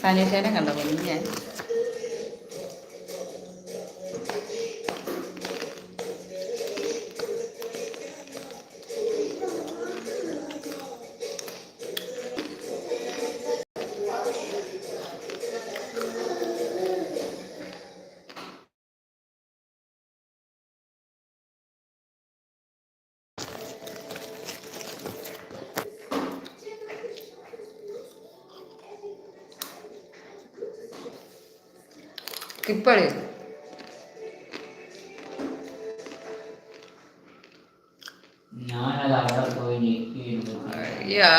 സനീഷേനെ കണ്ടോ കുഞ്ഞ് കിപ്പളി പോയി ഞെക്കിയിരുന്നു അയ്യോ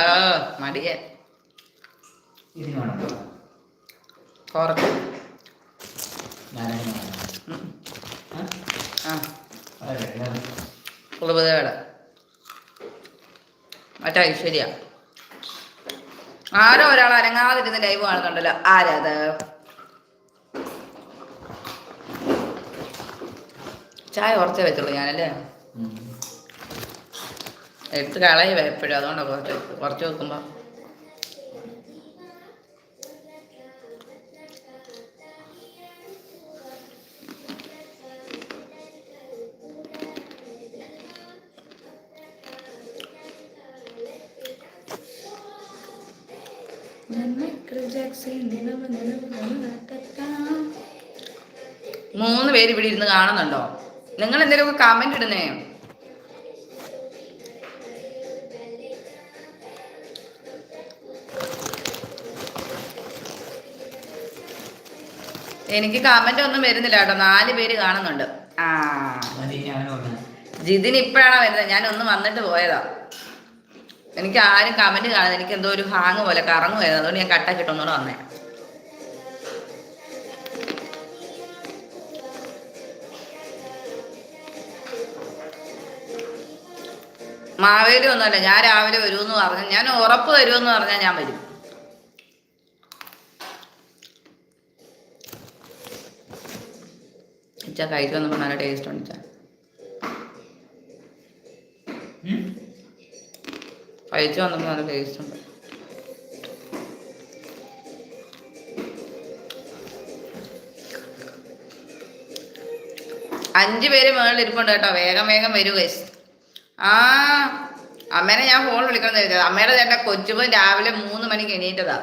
മറ്റേ ഐശ്വര്യ. ആരോ ഒരാൾ അനങ്ങാതിരുന്ന് ലൈവ് കാണുന്നുണ്ടല്ലോ. ആരത്? ചായ കുറച്ചേ വെച്ചുള്ളൂ ഞാനല്ലേ. എടുത്ത് കളയുക എപ്പോഴും അതുകൊണ്ടാണ് കുറച്ച് കുറച്ച് വെക്കുമ്പോൾ മൂന്ന് പേര് ഇവിടെ ഇരുന്ന് കാണുന്നുണ്ടോ നിങ്ങൾ എന്തെങ്കിലുമൊക്കെ കമന്റ് ഇടുന്നേ. എനിക്ക് കമന്റ് ഒന്നും വരുന്നില്ല കേട്ടോ. നാല് പേര് കാണുന്നുണ്ട്. ആ. ജിതിന് ഇപ്പോഴാണ് വരുന്നത്? ഞാൻ ഒന്ന് വന്നിട്ട് പോയതാ. എനിക്ക് ആരും കമന്റ് കാണുന്നത് എനിക്ക് എന്തോ ഒരു ഹാങ് പോലെ കറങ്ങുമായിരുന്നു അതുകൊണ്ട് ഞാൻ കട്ടാക്കിട്ടൊന്നുകൂടെ വന്നേ. മാവേലി ഒന്നുമല്ല ഞാൻ രാവിലെ വരുമെന്ന് പറഞ്ഞു ഞാൻ ഉറപ്പ് വരുമെന്ന് പറഞ്ഞാൽ ഞാൻ വരും. ഇച്ച കഴിച്ചു വന്നപ്പോൾ നല്ല ടേസ്റ്റ് ഉണ്ട് ഇച്ച? കഴിച്ചു വന്നപ്പോൾ നല്ല ടേസ്റ്റ് ഉണ്ട്. അഞ്ചു പേര് മേളിൽ ഇരിപ്പുണ്ട് കേട്ടോ വേഗം വേഗം വരൂ ഗൈസ് ആ അമ്മേനെ ഞാൻ ഫോൺ വിളിക്കണം വിചാരിച്ചത് അമ്മയുടെ ചേട്ടാ കൊച്ചുമ്പോൾ രാവിലെ മൂന്ന് മണിക്ക് എണീറ്റതാ.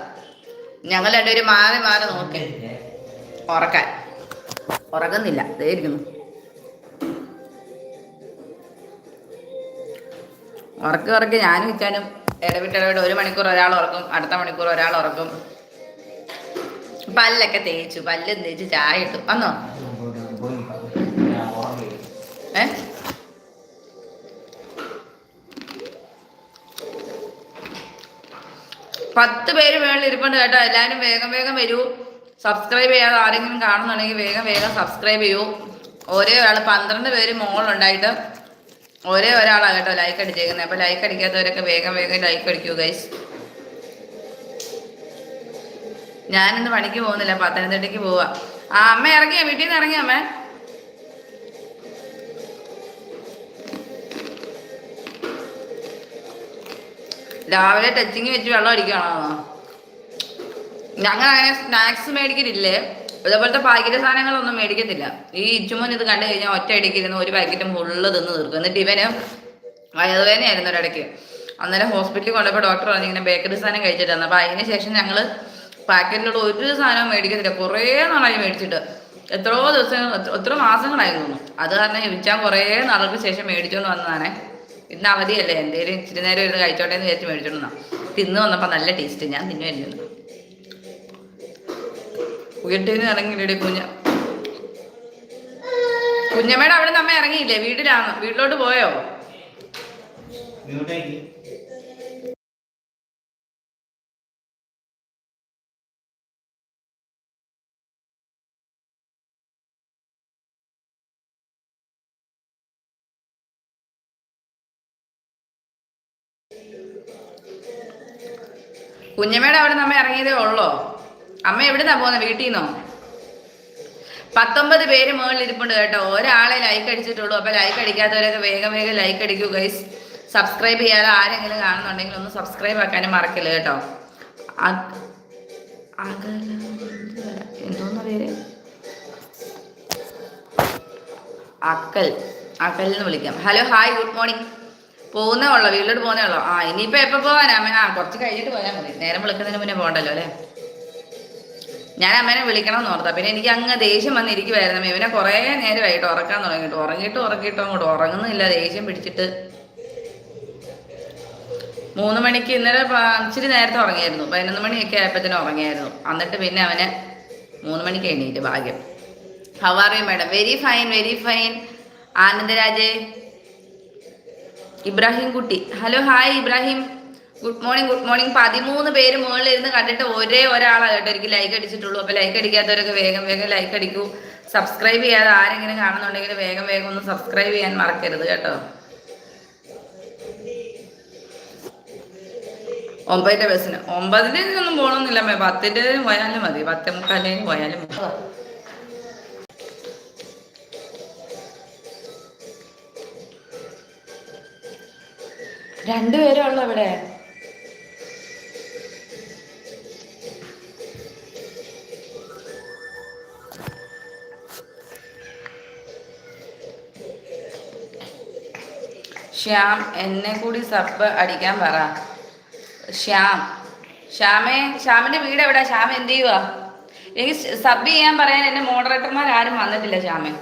ഞങ്ങൾ രണ്ടുപേരും മാറി മാറി നോക്കി. ഉറക്കാൻ. ഉറങ്ങുന്നില്ല. ദേ ഇരിക്കുന്നു. ഉറക്കി ഉറക്കി ഞാനും ഇച്ചാനും ഇടവിട്ട് ഇടവിട്ട് ഒരു മണിക്കൂർ ഒരാൾ ഉറക്കും അടുത്ത മണിക്കൂർ ഒരാൾ ഉറക്കും. പല്ലൊക്കെ തേച്ചു പല്ലും തേച്ച് ചായ ഇട്ടു. വന്നോ പോയി, പോയി. ഞാൻ ഉറങ്ങി. ഏ പത്ത് പേര് മേളിൽ ഇരിപ്പുണ്ട് കേട്ടോ. എല്ലാവരും വേഗം വേഗം വരൂ. സബ്സ്ക്രൈബ് ചെയ്യാതെ ആരെങ്കിലും കാണുന്നുണ്ടെങ്കിൽ വേഗം വേഗം സബ്സ്ക്രൈബ് ചെയ്യൂ. ഒരേ ഒരാൾ പന്ത്രണ്ട് പേര് മോളുണ്ടായിട്ട് ഒരേ ഒരാളാണ് കേട്ടോ ലൈക്ക് അടിച്ചേക്കുന്നത് അപ്പോൾ ലൈക്ക് അടിക്കാത്തവരൊക്കെ വേഗം വേഗം ലൈക്ക് അടിക്കൂ ഗൈസ് ഞാനിന്ന് പണിക്ക് പോകുന്നില്ല. പത്തനംതിട്ടയ്ക്ക് പോവാ. ആ അമ്മ ഇറങ്ങിയ? വീട്ടിൽ നിന്ന് ഇറങ്ങിയ അമ്മ? രാവിലെ ടച്ചിങ് വെച്ച് വെള്ളം അടിക്കണോ ഞങ്ങൾ അങ്ങനെ സ്നാക്സ് മേടിക്കലില്ലേ? ഇതേപോലത്തെ പാക്കറ്റ് സാധനങ്ങളൊന്നും മേടിക്കത്തില്ല. ഈ ഇച്ചുമോൻ ഇത് കണ്ടു കഴിഞ്ഞാൽ ഒറ്റ അടിക്കിരുന്ന് ഒരു പാക്കറ്റും ഫുള്ള് തിന്ന് തീർക്കും. എന്നിട്ട് ഇവന് വയറുവേദനയായിരുന്നു ഒരിടയ്ക്ക്. അന്നേരം ഹോസ്പിറ്റലിൽ കൊണ്ടപ്പോൾ ഡോക്ടർ പറഞ്ഞു ഇങ്ങനെ ബേക്കറി സാധനം കഴിച്ചിട്ടാണ് അപ്പോൾ അതിന് ശേഷം ഞങ്ങൾ പാക്കറ്റിലുള്ള ഒരു സാധനവും മേടിക്കത്തില്ല. കുറേ നാളായി മേടിച്ചിട്ട്. എത്രയോ ദിവസങ്ങൾ എത്ര- മാസങ്ങളായിരുന്നു അത് കാരണം ഇവിച്ചാൻ കുറേ നാളുകൾക്ക് ശേഷം മേടിച്ചോണ്ട് വന്നതാണേ. ഇന്ന് അവധിയല്ലേ എന്തെങ്കിലും ഇച്ചിരി നേരം ഇരുന്ന് കഴിച്ചോട്ടെ എന്ന് വിചാരിച്ച് മേടിച്ചോണ്ടാ തിന്ന് വന്നപ്പോൾ നല്ല ടേസ്റ്റ് ഞാൻ തിന്നുമായിരുന്നു വീട്ടിൽ നിന്ന് ഇറങ്ങിയില്ലേ കുഞ്ഞ കുഞ്ഞമ്മയുടെ അവിടെ നിന്ന് അമ്മ ഇറങ്ങിയില്ലേ? വീട്ടിലാണ്? വീട്ടിലോട്ട് പോയോ? കുഞ്ഞമ്മയുടെ അവിടെ നമ്മ ഇറങ്ങിയതേ ഉള്ളോ? അമ്മ എവിടുന്നാ പോകുന്നത് വീട്ടിൽ നിന്നോ പത്തൊമ്പത് പേര് മുകളിൽ ഇരിപ്പുണ്ട് കേട്ടോ. ഒരാളെ ലൈക്ക് അടിച്ചിട്ടുള്ളൂ. അപ്പൊ ലൈക്ക് അടിക്കാത്തവരൊക്കെ വേഗം വേഗം ലൈക്ക് അടിക്കൂ ഗൈസ് സബ്സ്ക്രൈബ് ചെയ്യാതെ ആരെങ്കിലും കാണുന്നുണ്ടെങ്കിൽ ഒന്ന് സബ്സ്ക്രൈബ് ആക്കാനും മറക്കില്ല കേട്ടോ. എന്തോന്ന പേര്? അക്കൽ. അക്കൽ എന്ന് വിളിക്കാം. ഹലോ ഹായ് ഗുഡ് മോർണിംഗ് പോകുന്നേ ഉള്ളോ വീട്ടിലോട്ട് പോകുന്നേ ഉള്ളോ. ആ ഇനിയിപ്പോ എപ്പോ പോവാനാ? അമ്മ ആ കുറച്ച് കഴിഞ്ഞിട്ട് പോയാൽ മതി. നേരം വിളിക്കുന്നതിന് മുന്നേ പോകണ്ടല്ലോ അല്ലേ? ഞാൻ അമ്മേനെ വിളിക്കണം എന്ന് ഓർത്താ. പിന്നെ എനിക്ക് അങ്ങ് ദേഷ്യം വന്നിരിക്കുവായിരുന്നു ഇവനെ കുറേ നേരമായിട്ട് ഉറക്കാൻ തുടങ്ങിയിട്ട് ഉറങ്ങിയിട്ട് ഉറക്കിയിട്ട് അങ്ങോട്ട് ഉറങ്ങുന്നില്ല ദേഷ്യം പിടിച്ചിട്ട്. മൂന്ന് മണിക്ക് ഇന്നലെ ഇച്ചിരി നേരത്തെ ഉറങ്ങിയായിരുന്നു. പതിനൊന്ന് മണിയൊക്കെ ആയപ്പോഴത്തേനും ഉറങ്ങിയായിരുന്നു. എന്നിട്ട് പിന്നെ അവന് മൂന്ന് മണിക്ക് എണീറ്റ് ഭാഗ്യം. ഹവാറിയും madam very fine very fine ആനന്ദരാജേ Ibrahim കുട്ടി. Hello hi Ibrahim. Good morning good morning. പതിമൂന്ന് പേര് മുകളിൽ ഇരുന്ന് കണ്ടിട്ട് ഒരേ ഒരാളാണ് കേട്ടോ എനിക്ക് ലൈക്ക് അടിച്ചിട്ടുള്ളൂ. അപ്പോൾ ലൈക്ക് അടിക്കാത്തവരൊക്കെ വേഗം വേഗം ലൈക്ക് അടിക്കൂ. സബ്സ്ക്രൈബ് ചെയ്യാതെ ആരെങ്കിലും കാണുന്നുണ്ടെങ്കിൽ വേഗം വേഗം ഒന്ന് സബ്സ്ക്രൈബ് ചെയ്യാൻ മറക്കരുത് കേട്ടോ. ഒമ്പതിന്റെ ബസ്സിന് ഒമ്പതിന്റെ ഒന്നും പോകണമെന്നില്ല പത്തിന്റെ പോയാലും മതി. പത്തേ മുക്കാലിന് പോയാലും മതി. രണ്ടുപേരേ ഉള്ളു ഇവിടെ. ശ്യാം എന്നെ കൂടി സബ് അടിക്കാൻ പറ. ശ്യാം ശ്യാമേ ശ്യാമിന്റെ വീട് എവിടെയാ ശ്യാം എന്ത് ചെയ്യുവാ? എനിക്ക് സബ് ചെയ്യാൻ പറയാൻ എന്റെ മോഡറേറ്റർമാർ ആരും വന്നിട്ടില്ല ശ്യാമേ.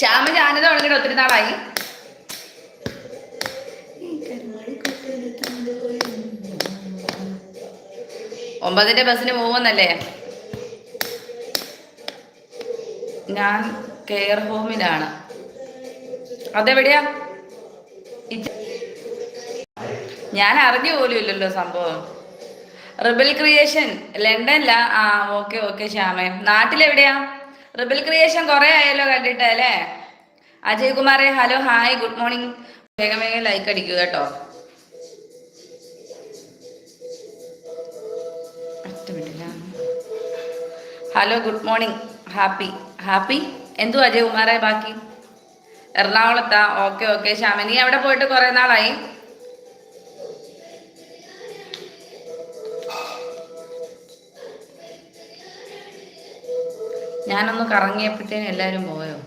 ശ്യാമ ജാനത തുടങ്ങിയിട്ട് ഒത്തിരി നാളായി. ഒമ്പതിന്റെ ബസ്സിന് പോകുന്നല്ലേ ഞാൻ കെയർ ഹോമിലാണ്. അതെവിടെയാ? ഞാൻ അറിഞ്ഞു പോലുമില്ലല്ലോ സംഭവം. റിബൽ ക്രിയേഷൻ ലണ്ടനിലാ ആ ഓക്കെ ഓക്കെ ശ്യാമേ. നാട്ടിലെവിടെയാ? റിബൽ ക്രിയേഷൻ കുറെ ആയല്ലോ കണ്ടിട്ട് അല്ലേ? അജയ് കുമാറെ ഹലോ ഹായ് ഗുഡ് മോർണിംഗ് വേഗം വേഗം ലൈക്ക് അടിക്കുക കേട്ടോ. Hello good morning happy happy എന്തു അജയ് കുമാറെ ബാക്കി? എറണാകുളത്താ. ഓക്കെ ഓക്കെ ശ്യാമ നീ അവിടെ പോയിട്ട് കുറെ നാളായി. ഞാനൊന്ന് കറങ്ങിയപ്പോഴത്തേനും എല്ലാവരും പോയോ?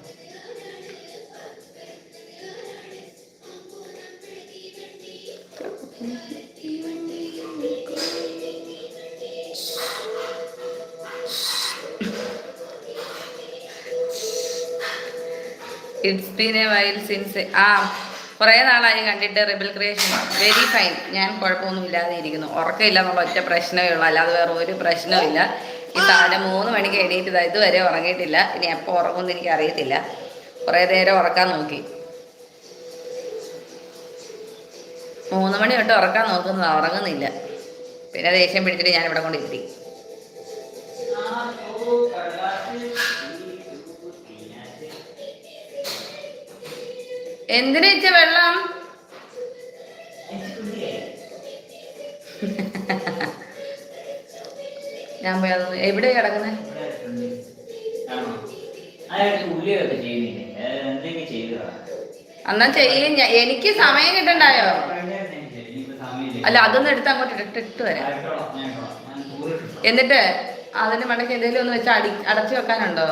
It's been a while since ആ കുറേ നാളായി കണ്ടിട്ട് റിബൽ ക്രിയേഷൻ വെരി ഫൈൻ ഞാൻ കുഴപ്പമൊന്നും ഇല്ലാതെ ഇരിക്കുന്നു. ഉറക്കമില്ല എന്നുള്ള ഒറ്റ പ്രശ്നമേ ഉള്ളൂ. അല്ലാതെ വേറെ ഒരു പ്രശ്നവും താഴെ മൂന്ന് മണിക്ക് എണീറ്റ് ഇതുവരെ ഉറങ്ങിയിട്ടില്ല. ഇനി എപ്പോൾ ഉറങ്ങുമെന്ന് എനിക്ക് അറിയത്തില്ല കുറേ നേരം ഉറക്കാൻ നോക്കി. മൂന്ന് മണി തൊട്ട് ഉറക്കാൻ നോക്കുന്നത് ഉറങ്ങുന്നില്ല. പിന്നെ ദേഷ്യം പിടിച്ചിട്ട് ഞാൻ ഇവിടെ കൊണ്ട് ഇരുത്തി. എന്തിനാ വെള്ളം? ഞാൻ പോയി അതൊന്ന് എവിടെ കിടക്കുന്നത്. എന്നാ ചെയ്യും എനിക്ക് സമയം കിട്ടണ്ടായോ. അല്ല അതൊന്നും എടുത്ത് അങ്ങോട്ട് ഇട്ട് ഇട്ട് വരാം. എന്നിട്ട് അതിന് മണ്ടയ്ക്ക് എന്തെങ്കിലും ഒന്ന് വെച്ച് അടി അടച്ചു വെക്കാനുണ്ടോ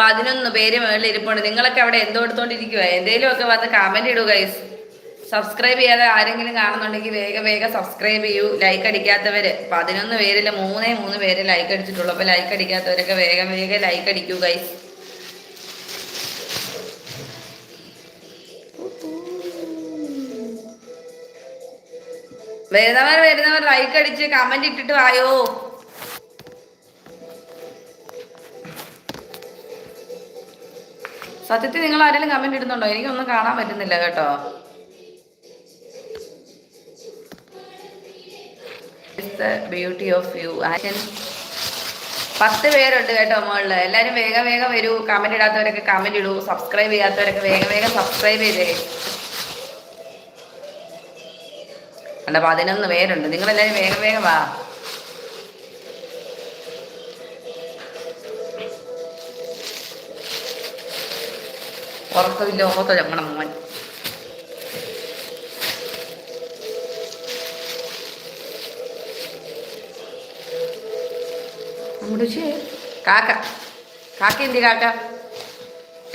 പതിനൊന്ന് പേര് മുകളിൽ ഇരിപ്പുണ്ട്. നിങ്ങളൊക്കെ അവിടെ എന്തോ എടുത്തോണ്ടിരിക്കുക എന്തെങ്കിലും ഒക്കെ വന്ന് കമന്റ് ഇടുക സബ്സ്ക്രൈബ് ചെയ്യാതെ ആരെങ്കിലും കാണുന്നുണ്ടെങ്കിൽ വേഗം വേഗം സബ്സ്ക്രൈബ് ചെയ്യൂ. ലൈക്ക് അടിക്കാത്തവര് പതിനൊന്ന് പേരിൽ മൂന്നേ മൂന്ന് പേര് ലൈക്ക് അടിച്ചിട്ടുള്ളൂ. അപ്പൊ ലൈക്ക് അടിക്കാത്തവരൊക്കെ വേഗം വേഗം ലൈക്ക് അടിക്കൂ ഗൈസ് വരുന്നവർ വരുന്നവർ ലൈക്ക് അടിച്ച് കമന്റ് ഇട്ടിട്ട് വായോ? സത്യത്തിൽ നിങ്ങൾ ആരെങ്കിലും കമന്റ് ഇടുന്നുണ്ടോ? എനിക്കൊന്നും കാണാൻ പറ്റുന്നില്ല കേട്ടോ. ബ്യൂട്ടി ഓഫ് യു ആക്ഷൻ പത്ത് പേരുണ്ട് കേട്ടോ മുകളിൽ എല്ലാവരും വേഗം വേഗം വരൂ. കമന്റ് ഇടാത്തവരൊക്കെ കമന്റ് ഇടൂ. സബ്സ്ക്രൈബ് ചെയ്യാത്തവരൊക്കെ വേഗം വേഗം സബ്സ്ക്രൈബ് ചെയ്തേ. അല്ല പതിനൊന്ന് പേരുണ്ട്. നിങ്ങളെല്ലാവരും വേഗം വേഗം വാ. ഉറക്കമില്ല ഉറക്കം ഞങ്ങളുടെ മോൻ മുടിച്ചേ കാക്ക. കാക്ക എന്തി കാക്ക?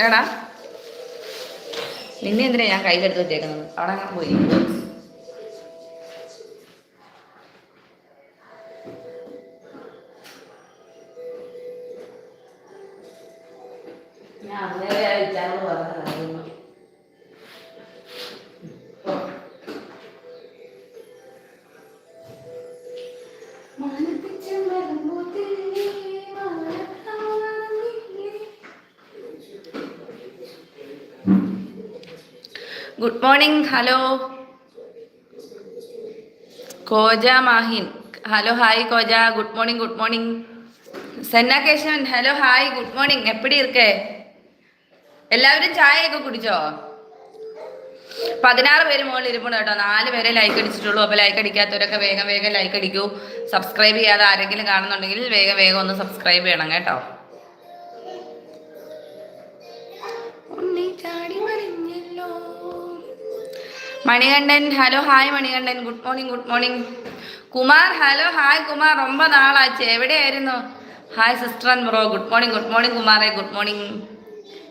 എടാ. നിന്നെ എന്തിനാ ഞാൻ കയ്യിലെടുത്ത് വെച്ചേക്കുന്നത്? അവിടെ അങ്ങനെ പോയി. ഞാൻ അന്നേരെ good morning hello Khoja Mahin. Hello hi Khoja. Good morning good morning Senna Keshavan hello hi good morning എപ്പടി ഇരിക്കേ? എല്ലാവരും ചായയൊക്കെ കുടിച്ചോ? പതിനാറ് പേര് മുകളിൽ ഇരിപ്പുണ്ട് കേട്ടോ. നാല് പേരെ ലൈക്ക് അടിച്ചിട്ടുള്ളൂ. അപ്പോൾ ലൈക്ക് അടിക്കാത്തവരൊക്കെ വേഗം വേഗം ലൈക്ക് അടിക്കൂ. സബ്സ്ക്രൈബ് ചെയ്യാതെ ആരെങ്കിലും കാണുന്നുണ്ടെങ്കിൽ വേഗം വേഗം ഒന്ന് സബ്സ്ക്രൈബ് ചെയ്യണം കേട്ടോ. Manikandan hello hi Manikandan. Good morning good morning Kumar hello hi Kumar. റൊമ്പ നാളാച്ചു എവിടെയായിരുന്നു? Hi sister and bro good morning good morning കുമാറേ. Good morning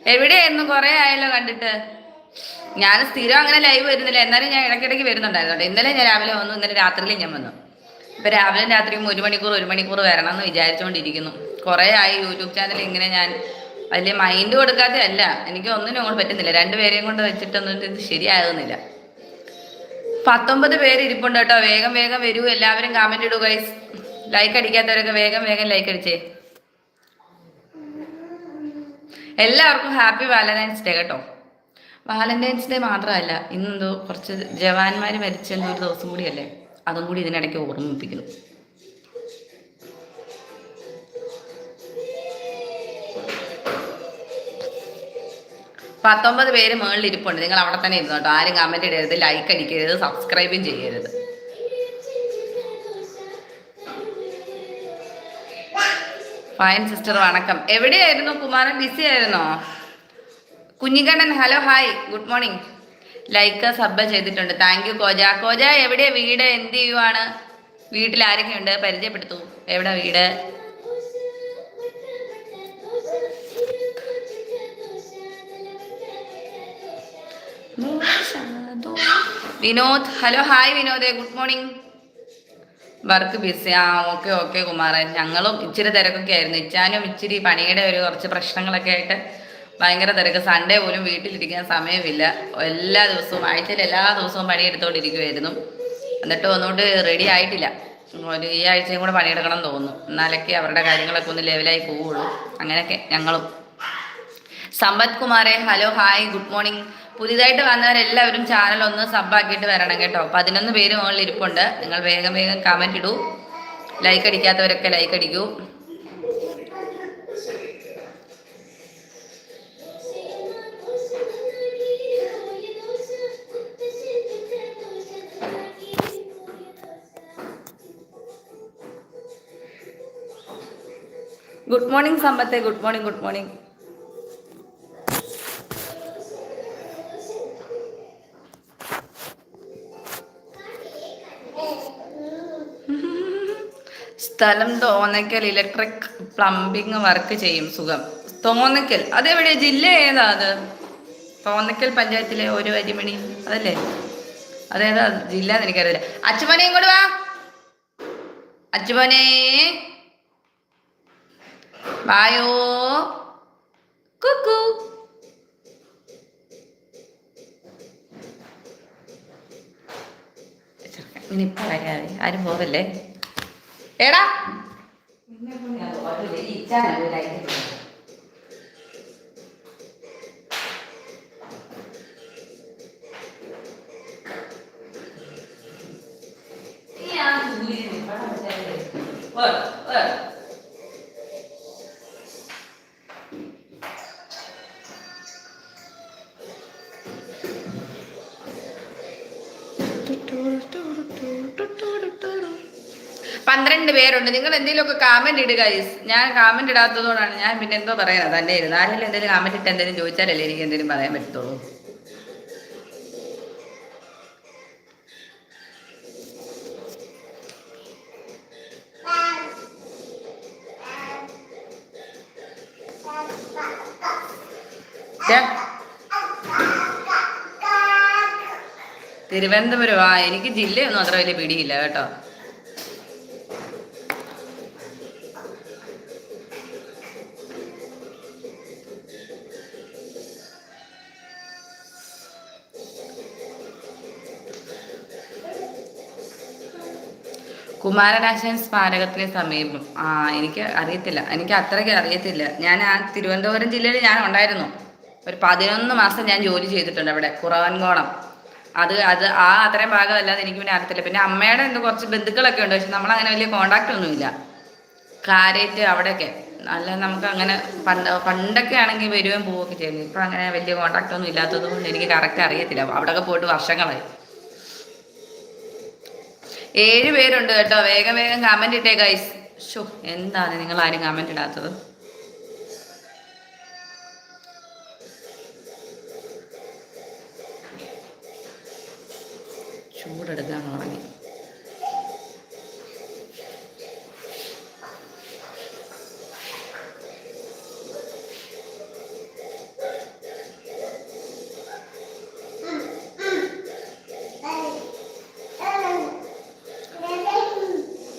എവിടെയായിരുന്നു? കുറെ ആയല്ലോ കണ്ടിട്ട്. ഞാൻ സ്ഥിരം അങ്ങനെ ലൈവ് വരുന്നില്ല. എന്നാലും ഞാൻ ഇടയ്ക്കിടയ്ക്ക് വരുന്നുണ്ടായിരുന്നു ഇന്നലെ ഞാൻ രാവിലെ വന്നു. ഇന്നലെ രാത്രിയിലും ഞാൻ വന്നു. ഇപ്പൊ രാവിലെ രാത്രിയും ഒരു മണിക്കൂർ ഒരു മണിക്കൂർ വരണം എന്ന് വിചാരിച്ചുകൊണ്ടിരിക്കുന്നു. കുറെ ആയി യൂട്യൂബ് ചാനൽ ഇങ്ങനെ ഞാൻ വലിയ മൈൻഡ് കൊടുക്കാതെ അല്ല. എനിക്ക് ഒന്നിനും അങ്ങോട്ട് പറ്റുന്നില്ല. രണ്ടുപേരെയും കൊണ്ട് വെച്ചിട്ടൊന്നും ഇത് ശരിയാകുന്നില്ല. പത്തൊമ്പത് പേര് ഇരിപ്പുണ്ട് കേട്ടോ. വേഗം വേഗം വരൂ. എല്ലാവരും കമന്റ് ഇടുക ലൈക്ക് അടിക്കാത്തവരൊക്കെ വേഗം വേഗം ലൈക്ക് അടിച്ചേ. എല്ലാവർക്കും ഹാപ്പി വാലന്റൈൻസ് ഡേ കേട്ടോ. വാലന്റൈൻസ് ഡേ മാത്രമല്ല ഇന്നെന്തോ കുറച്ച് ജവാന്മാർ മരിച്ചെന്ന ഒരു ദിവസം കൂടിയല്ലേ? അതും കൂടി ഇതിനിടയ്ക്ക് ഓർമ്മിപ്പിക്കുന്നു. പത്തൊമ്പത് പേര് മുകളിൽ ഇരിപ്പുണ്ട് നിങ്ങൾ അവിടെ തന്നെ ഇരുന്നു കേട്ടോ ആരും കമന്റ് ഇടരുത് ലൈക്ക് അടിക്കരുത് സബ്സ്ക്രൈബും ചെയ്യരുത്. ഫൈൻ സിസ്റ്റർ വണക്കം. എവിടെയായിരുന്നു? കുമാരൻ ബിസി ആയിരുന്നോ? Kunhikannan hello hi good morning like sub ചെയ്തിട്ടുണ്ട്. Thank you Khoja. കോജ എവിടെ വീട്? എന്ത് ചെയ്യുവാണ്? വീട്ടിൽ ആരൊക്കെയുണ്ട്? പരിചയപ്പെടുത്തു. എവിടെ വീട്? വിനോദ് ഹലോ ഹായ് വിനോദേ ഗുഡ് മോർണിംഗ് വർക്ക് ബിസി ആ ഓക്കെ ഓക്കെ കുമാരൻ ഞങ്ങളും ഇച്ചിരി തിരക്കൊക്കെ ആയിരുന്നു. ഇച്ചാനും ഇച്ചിരി പണിയുടെ ഒരു കുറച്ച് പ്രശ്നങ്ങളൊക്കെ ആയിട്ട് ഭയങ്കര തിരക്ക്. സൺഡേ പോലും വീട്ടിലിരിക്കാൻ സമയമില്ല. എല്ലാ ദിവസവും ആഴ്ചയിൽ എല്ലാ ദിവസവും പണിയെടുത്തോണ്ടിരിക്കുമായിരുന്നു എന്നിട്ട് ഒന്നുകൊണ്ട് റെഡി ആയിട്ടില്ല. ഒരു ഈ ആഴ്ചയും കൂടെ പണിയെടുക്കണം എന്ന് തോന്നുന്നു. എന്നാലൊക്കെ അവരുടെ കാര്യങ്ങളൊക്കെ ഒന്ന് ലെവലായി പോവുള്ളൂ. അങ്ങനെയൊക്കെ ഞങ്ങളും. സമ്പത് കുമാറെ ഹലോ ഹായ് ഗുഡ് മോർണിംഗ് പുതിയതായിട്ട് വന്നവരെല്ലാവരും ചാനൽ ഒന്ന് സബ്ബാക്കിയിട്ട് വരണം കേട്ടോ. പതിനൊന്ന് പേര് മുകളിൽ ഇരിപ്പുണ്ട്. നിങ്ങൾ വേഗം വേഗം കമന്റ് ഇടൂ. ലൈക്ക് അടിക്കാത്തവരൊക്കെ ലൈക്ക് അടിക്കൂ. ഗുഡ് മോർണിംഗ് സമ്പത്തെ ഗുഡ് മോർണിംഗ് ഗുഡ് മോർണിംഗ് സ്ഥലം തോന്നയ്ക്കൽ ഇലക്ട്രിക് പ്ലംബിംഗ് വർക്ക് ചെയ്യും സുഖം. തോന്നയ്ക്കൽ അതെവിടെ? ജില്ല ഏതാ അത്? തോന്നയ്ക്കൽ പഞ്ചായത്തിലെ ഒരു അരിമണി അതല്ലേ? അതേതാ ജില്ല എന്ന് എനിക്കറിയില്ല. അച്ചുമനെ ഇങ്ങോട്ട് വാ. അച്ചുമനെ. വായോ. കുക്കു. ഇനി പറയാതെ. ആരും പോകല്ലേ എടാ. പന്ത്രണ്ട് പേരുണ്ട്. നിങ്ങൾ എന്തെങ്കിലുമൊക്കെ കാമന്റ് ഇടുക. ഞാൻ കാമന്റ് ഇടാത്തതുകൊണ്ടാണ് ഞാൻ പിന്നെ എന്തോ പറയാനാ. തന്നെ ഇരുന്ന് ആരെങ്കിലും എന്തെങ്കിലും കാമന്റ് ഇട്ട് എന്തെങ്കിലും ചോദിച്ചാലല്ലേ എനിക്ക് എന്തെങ്കിലും പറയാൻ പറ്റത്തുള്ളൂ. തിരുവനന്തപുരം. ആ എനിക്ക് ജില്ലയൊന്നും അത്ര വലിയ പിടിയില്ല കേട്ടോ. കുമാരനാശൻ സ്മാരകത്തിന് സമീപം. ആ എനിക്ക് അറിയത്തില്ല. എനിക്ക് അത്രയ്ക്ക് അറിയത്തില്ല. ഞാൻ ആ തിരുവനന്തപുരം ജില്ലയിൽ ഞാൻ ഉണ്ടായിരുന്നു. ഒരു പതിനൊന്ന് മാസം ഞാൻ ജോലി ചെയ്തിട്ടുണ്ട് അവിടെ കുറവൻകോണം. അത് അത് ആ അത്രയും ഭാഗമല്ലാതെ എനിക്ക് പിന്നെ അറിയത്തില്ല. പിന്നെ അമ്മയുടെ എന്തോ കുറച്ച് ബന്ധുക്കളൊക്കെ ഉണ്ട്. പക്ഷെ നമ്മൾ അങ്ങനെ വലിയ കോണ്ടാക്ട് ഒന്നുമില്ല. കാരേറ്റ് അവിടെയൊക്കെ. അല്ല നമുക്ക് അങ്ങനെ പണ്ട് പണ്ടൊക്കെ ആണെങ്കിൽ വരുകയും പോവുകയൊക്കെ ചെയ്യുന്നു ഇപ്പം അങ്ങനെ വലിയ കോണ്ടാക്ട് ഒന്നും ഇല്ലാത്തത് കൊണ്ട് എനിക്ക് കറക്റ്റ് അറിയത്തില്ല. അവിടെയൊക്കെ പോയിട്ട് വർഷങ്ങളായി. ഏഴ് പേരുണ്ട് കേട്ടോ. വേഗം വേഗം കമന്റ് ഇട്ടേ ഗൈസ് ഷോ എന്താണ് നിങ്ങൾ ആരും കമന്റ് ഇടാത്തത്? ചൂടെടുക്കാൻ തുടങ്ങി.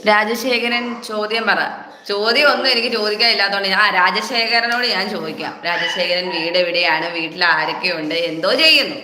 രാജശേഖരൻ ചോദ്യം പറ. ചോദ്യം ഒന്നും എനിക്ക് ചോദിക്കാൻ ഇല്ലാത്തതുകൊണ്ട് ആ രാജശേഖരനോട് ഞാൻ ചോദിക്കാം. രാജശേഖരൻ വീട് എവിടെയാണ് വീട്ടിൽ ആരൊക്കെയുണ്ട്? എന്തോ ചെയ്യുന്നു.